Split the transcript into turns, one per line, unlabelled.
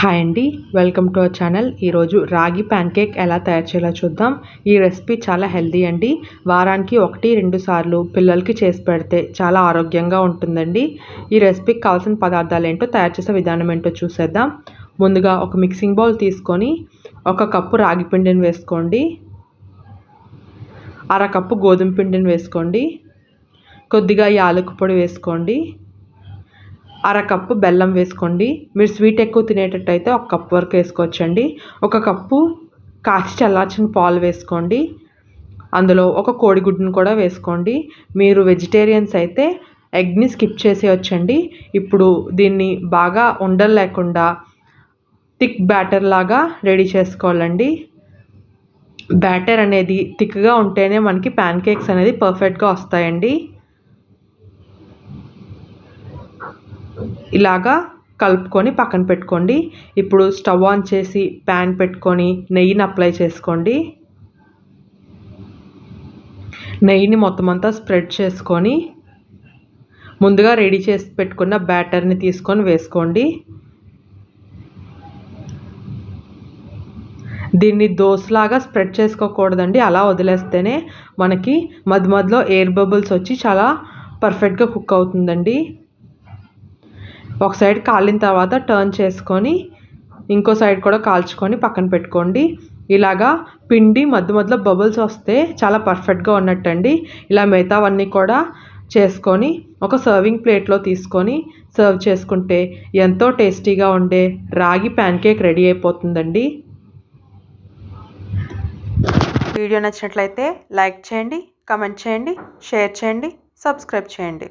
Hi అండి welcome to our channel. ఈరోజు రాగి ప్యాన్కేక్ ఎలా తయారు చేయాలో చూద్దాం. ఈ రెసిపీ చాలా హెల్దీ అండి. వారానికి ఒకటి రెండు సార్లు పిల్లలకి చేసి పెడితే చాలా ఆరోగ్యంగా ఉంటుందండి. ఈ రెసిపీకి కావాల్సిన పదార్థాలు ఏంటో తయారు చేసే విధానం ఏంటో చూసేద్దాం. ముందుగా ఒక మిక్సింగ్ బౌల్ తీసుకొని ఒక కప్పు రాగి పిండిని వేసుకోండి. అర కప్పు గోధుమ పిండిని వేసుకోండి. కొద్దిగా యాలకు పొడి వేసుకోండి. అర కప్పు బెల్లం వేసుకోండి. మీరు స్వీట్ ఎక్కువ తినేటట్టయితే ఒక కప్ వరకు వేసుకోవచ్చండి. ఒక కప్పు కాచి చల్లార్చిన పాలు వేసుకోండి. అందులో ఒక కోడిగుడ్డును కూడా వేసుకోండి. మీరు వెజిటేరియన్స్ అయితే ఎగ్ని స్కిప్ చేసేయొచ్చండి. ఇప్పుడు దీన్ని బాగా ఉండలు లేకుండా థిక్ బ్యాటర్ లాగా రెడీ చేసుకోవాలండి. బ్యాటర్ అనేది థిక్గా ఉంటేనే మనకి ప్యాన్ కేక్స్ అనేది పర్ఫెక్ట్గా వస్తాయండి. ఇలాగా కలుపుకొని పక్కన పెట్టుకోండి. ఇప్పుడు స్టవ్ ఆన్ చేసి ప్యాన్ పెట్టుకొని నెయ్యిని అప్లై చేసుకోండి. నెయ్యిని మొత్తం అంతా స్ప్రెడ్ చేసుకొని ముందుగా రెడీ చేసి పెట్టుకున్న బ్యాటర్ని తీసుకొని వేసుకోండి. దీన్ని దోశలాగా స్ప్రెడ్ చేసుకోకూడదండి. అలా వదిలేస్తేనే మనకి మధ్య మధ్యలో ఎయిర్ బబుల్స్ వచ్చి చాలా పర్ఫెక్ట్గా కుక్ అవుతుందండి. ఒక సైడ్ కాలిన తర్వాత టర్న్ చేసుకొని ఇంకో సైడ్ కూడా కాల్చుకొని పక్కన పెట్టుకోండి. ఇలాగా పిండి మధ్య మధ్యలో బబుల్స్ వస్తే చాలా పర్ఫెక్ట్గా ఉన్నట్టండి. ఇలా మిగతావన్నీ కూడా చేసుకొని ఒక సర్వింగ్ ప్లేట్లో తీసుకొని సర్వ్ చేసుకుంటే ఎంతో టేస్టీగా ఉండే రాగి ప్యాన్ కేక్ రెడీ అయిపోతుందండి. వీడియో నచ్చినట్లయితే లైక్ చేయండి కమెంట్ చేయండి షేర్ చేయండి సబ్స్క్రైబ్ చేయండి.